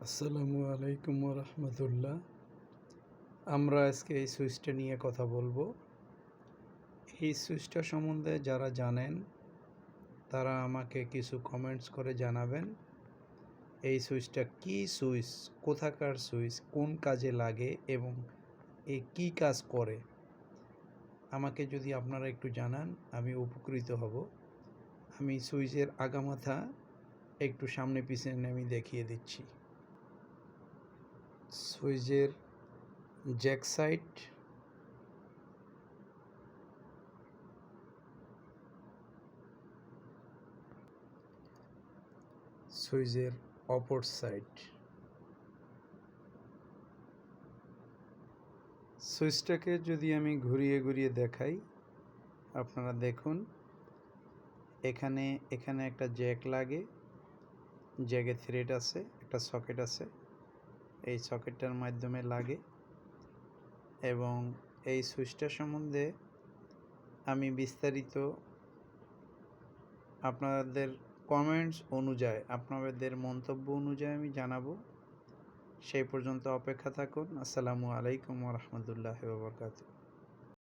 আসসালামু আলাইকুম রহমতুল্লাহ আমরা আজকে এই সুইচটা নিয়ে কথা বলব। এই সুইচটা সম্বন্ধে যারা জানেন, তারা আমাকে কিছু কমেন্টস করে জানাবেন। এই সুইচটা কি সুইচ, কোথাকার সুইচ, কোন কাজে লাগে এবং এ কি কাজ করে? আমাকে যদি আপনারা একটু জানান, আমি উপকৃত হব। আমি সুইচের আগামাথা একটু সামনে পিছনে আমি দেখিয়ে দিচ্ছি। সুইচের জ্যাক সুইচের অপর সাইড সুইচটাকে যদি আমি ঘুরিয়ে ঘুরিয়ে দেখাই, আপনারা দেখুন, এখানে এখানে একটা জ্যাক লাগে জ্যাকে থ্রেড আছে, একটা সকেট আছে। এই সকেটটার মাধ্যমে লাগে এবং এই সুইচটা সম্বন্ধে আমি বিস্তারিত আপনাদের কমেন্টস অনুযায়ী, আপনাদের মন্তব্য অনুযায়ী আমি জানাব। সেই পর্যন্ত অপেক্ষা থাকুন। আসসালামু আলাইকুম রহমতুল্লাহ বরকাতু